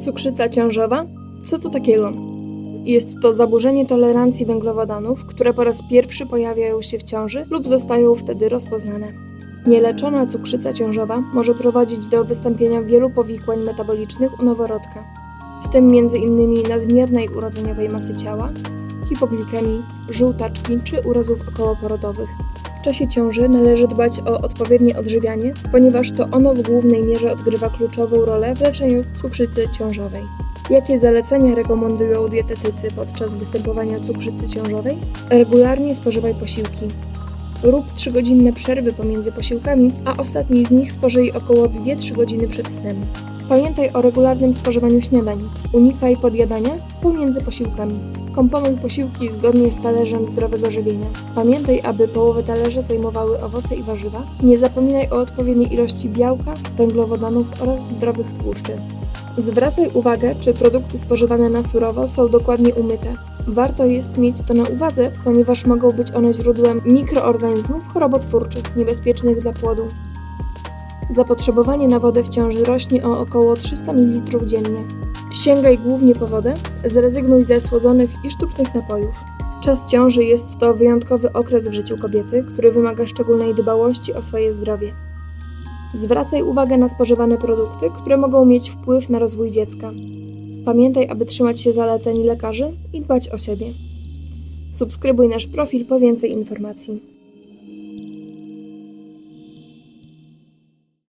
Cukrzyca ciążowa? Co to takiego? Jest to zaburzenie tolerancji węglowodanów, które po raz pierwszy pojawiają się w ciąży lub zostają wtedy rozpoznane. Nieleczona cukrzyca ciążowa może prowadzić do wystąpienia wielu powikłań metabolicznych u noworodka, w tym m.in. nadmiernej urodzeniowej masy ciała, hipoglikemii, żółtaczki czy urazów okołoporodowych. Czasie ciąży należy dbać o odpowiednie odżywianie, ponieważ to ono w głównej mierze odgrywa kluczową rolę w leczeniu cukrzycy ciążowej. Jakie zalecenia rekomendują dietetycy podczas występowania cukrzycy ciążowej? Regularnie spożywaj posiłki. Rób 3-godzinne przerwy pomiędzy posiłkami, a ostatni z nich spożyj około 2-3 godziny przed snem. Pamiętaj o regularnym spożywaniu śniadań. Unikaj podjadania pomiędzy posiłkami. Komponuj posiłki zgodnie z talerzem zdrowego żywienia. Pamiętaj, aby połowę talerza zajmowały owoce i warzywa. Nie zapominaj o odpowiedniej ilości białka, węglowodanów oraz zdrowych tłuszczy. Zwracaj uwagę, czy produkty spożywane na surowo są dokładnie umyte. Warto jest mieć to na uwadze, ponieważ mogą być one źródłem mikroorganizmów chorobotwórczych niebezpiecznych dla płodu. Zapotrzebowanie na wodę w ciąży rośnie o około 300 ml dziennie. Sięgaj głównie po wodę, zrezygnuj ze słodzonych i sztucznych napojów. Czas ciąży jest to wyjątkowy okres w życiu kobiety, który wymaga szczególnej dbałości o swoje zdrowie. Zwracaj uwagę na spożywane produkty, które mogą mieć wpływ na rozwój dziecka. Pamiętaj, aby trzymać się zaleceń lekarzy i dbać o siebie. Subskrybuj nasz profil po więcej informacji.